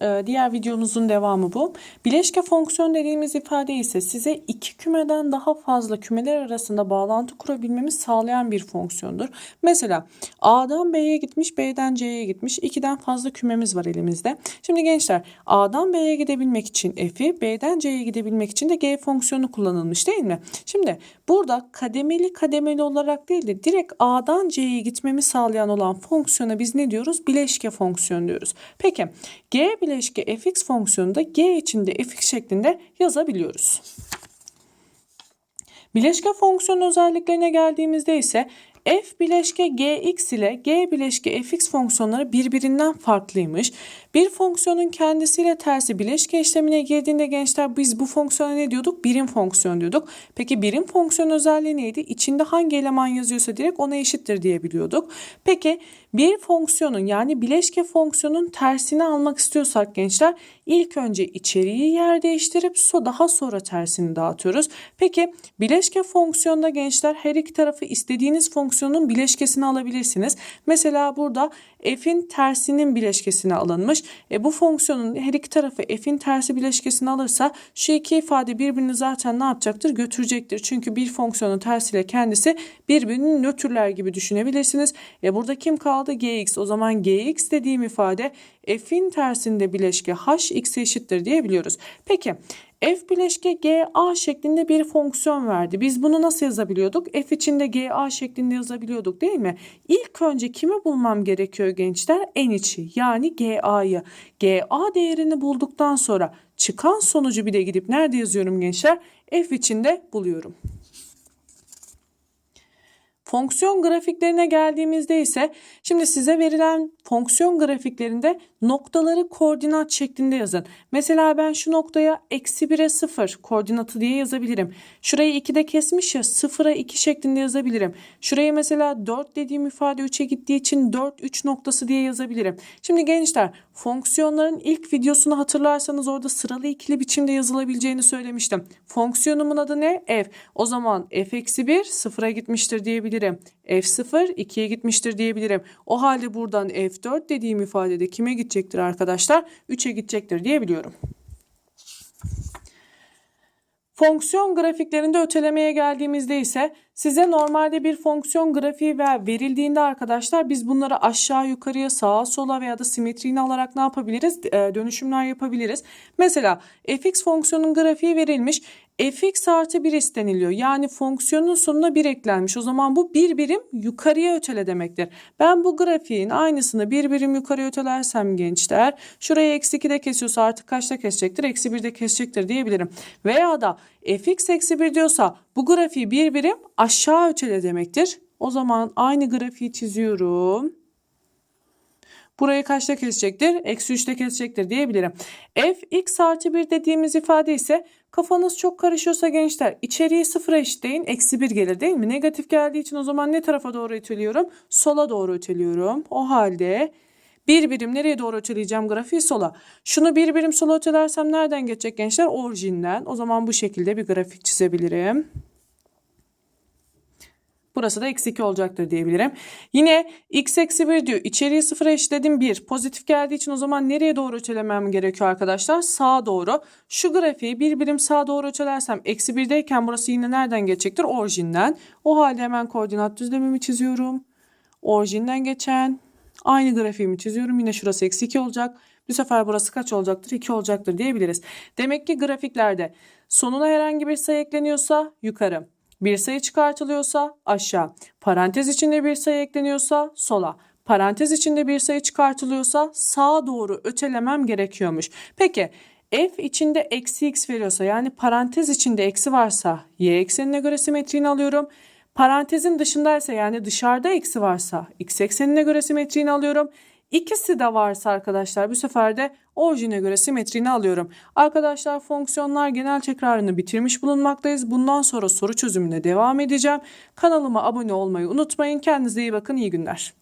Ee, Diğer videomuzun devamı bu. Bileşke fonksiyon dediğimiz ifade ise size iki kümeden daha fazla kümeler arasında bağlantı kurabilmemiz sağlayan bir fonksiyondur. Mesela A'dan B'ye gitmiş, B'den C'ye gitmiş. İkiden fazla kümemiz var elimizde. Şimdi gençler A'dan B'ye gidebilmek için F'i, B'den C'ye gidebilmek için de G fonksiyonu kullanılmış değil mi? Şimdi burada kademeli kademeli olarak değil de direkt A'dan C'ye gitmemi sağlayan olan fonksiyona biz ne diyoruz? Bileşke fonksiyon diyoruz. Peki G bileşke fx fonksiyonu da G içinde fx şeklinde yazabiliyoruz. Bileşke fonksiyon özelliklerine geldiğimizde ise f bileşke gx ile g bileşke fx fonksiyonları birbirinden farklıymış. Bir fonksiyonun kendisiyle tersi bileşke işlemine girdiğinde gençler biz bu fonksiyona ne diyorduk? Birim fonksiyon diyorduk. Peki birim fonksiyon özelliği neydi? İçinde hangi eleman yazıyorsa direkt ona eşittir diyebiliyorduk. Peki bir fonksiyonun yani bileşke fonksiyonun tersini almak istiyorsak gençler ilk önce içeriği yer değiştirip so daha sonra tersini dağıtıyoruz. Peki bileşke fonksiyonda gençler her iki tarafı istediğiniz fonksiyonun bileşkesini alabilirsiniz. Mesela burada f'in tersinin bileşkesine alınmış. E, bu fonksiyonun her iki tarafı f'in tersi bileşkesini alırsa şu iki ifade birbirini zaten ne yapacaktır? Götürecektir. Çünkü bir fonksiyonun tersiyle kendisi birbirini nötrler gibi düşünebilirsiniz. E, burada kim kaldı? Gx. O zaman gx dediğim ifade f'in tersinde bileşke h x'e eşittir diyebiliyoruz. Peki f bileşke ga şeklinde bir fonksiyon verdi. Biz bunu nasıl yazabiliyorduk? f içinde ga şeklinde yazabiliyorduk değil mi? İlk önce kimi bulmam gerekiyor gençler? En içi yani ga'yı. ga değerini bulduktan sonra çıkan sonucu bir de gidip nerede yazıyorum gençler? f içinde buluyorum. Fonksiyon grafiklerine geldiğimizde ise şimdi size verilen fonksiyon grafiklerinde noktaları koordinat şeklinde yazın. Mesela ben şu noktaya eksi 1'e 0 koordinatı diye yazabilirim. Şurayı 2'de kesmiş ya 0'a 2 şeklinde yazabilirim. Şurayı mesela 4 dediğim ifade 3'e gittiği için 4 3 noktası diye yazabilirim. Şimdi gençler fonksiyonların ilk videosunu hatırlarsanız orada sıralı ikili biçimde yazılabileceğini söylemiştim. Fonksiyonumun adı ne? F. O zaman f eksi 1 0'a gitmiştir diyebilirim. F0 2'ye gitmiştir diyebilirim. O halde buradan F4 dediğim ifadede kime gidecektir arkadaşlar? 3'e gidecektir diyebiliyorum. Fonksiyon grafiklerinde ötelemeye geldiğimizde ise size normalde bir fonksiyon grafiği ve verildiğinde arkadaşlar biz bunları aşağı yukarıya sağa sola veya da simetriğini alarak ne yapabiliriz? Dönüşümler yapabiliriz. Mesela fx fonksiyonun grafiği verilmiş fx artı 1 isteniliyor. Yani fonksiyonun sonuna 1 eklenmiş. O zaman bu bir birim yukarıya ötele demektir. Ben bu grafiğin aynısını bir birim yukarıya ötelersem gençler şuraya eksi 2'de kesiyorsa artık kaçta kesecektir? Eksi 1'de kesecektir diyebilirim. Veya da fx eksi 1 diyorsa bu grafiği bir birim aşağı ötele demektir. O zaman aynı grafiği çiziyorum. Burayı kaçta kesecektir? Eksi 3'te kesecektir diyebilirim. f x artı 1 dediğimiz ifade ise kafanız çok karışıyorsa gençler içeriği sıfıra eşitleyin. Eksi 1 gelir değil mi? Negatif geldiği için o zaman ne tarafa doğru öteliyorum? Sola doğru öteliyorum. O halde bir birim nereye doğru öteleyeceğim grafiği sola. Şunu bir birim sola ötelersem nereden geçecek gençler? Orijinden. O zaman bu şekilde bir grafik çizebilirim. Burası da eksi 2 olacaktır diyebilirim. Yine x eksi 1 diyor. İçeriği sıfıra eşitledim 1. Pozitif geldiği için o zaman nereye doğru ötelemem gerekiyor arkadaşlar? Sağa doğru. Şu grafiği bir birim sağa doğru ötelersem eksi 1'deyken burası yine nereden geçecektir? Orijinden. O halde hemen koordinat düzlemimi çiziyorum. Orijinden geçen aynı grafiğimi çiziyorum. Yine şurası eksi 2 olacak. Bu sefer burası kaç olacaktır? 2 olacaktır diyebiliriz. Demek ki grafiklerde sonuna herhangi bir sayı ekleniyorsa yukarı. Bir sayı çıkartılıyorsa aşağı. Parantez içinde bir sayı ekleniyorsa sola. Parantez içinde bir sayı çıkartılıyorsa sağa doğru ötelemem gerekiyormuş. Peki f içinde eksi x veriyorsa yani parantez içinde eksi varsa y eksenine göre simetriğini alıyorum. Parantezin dışındaysa yani dışarıda eksi varsa x eksenine göre simetriğini alıyorum. İkisi de varsa arkadaşlar bu sefer de orijine göre simetriğini alıyorum. Arkadaşlar fonksiyonlar genel tekrarını bitirmiş bulunmaktayız. Bundan sonra soru çözümüne devam edeceğim. Kanalıma abone olmayı unutmayın. Kendinize iyi bakın. İyi günler.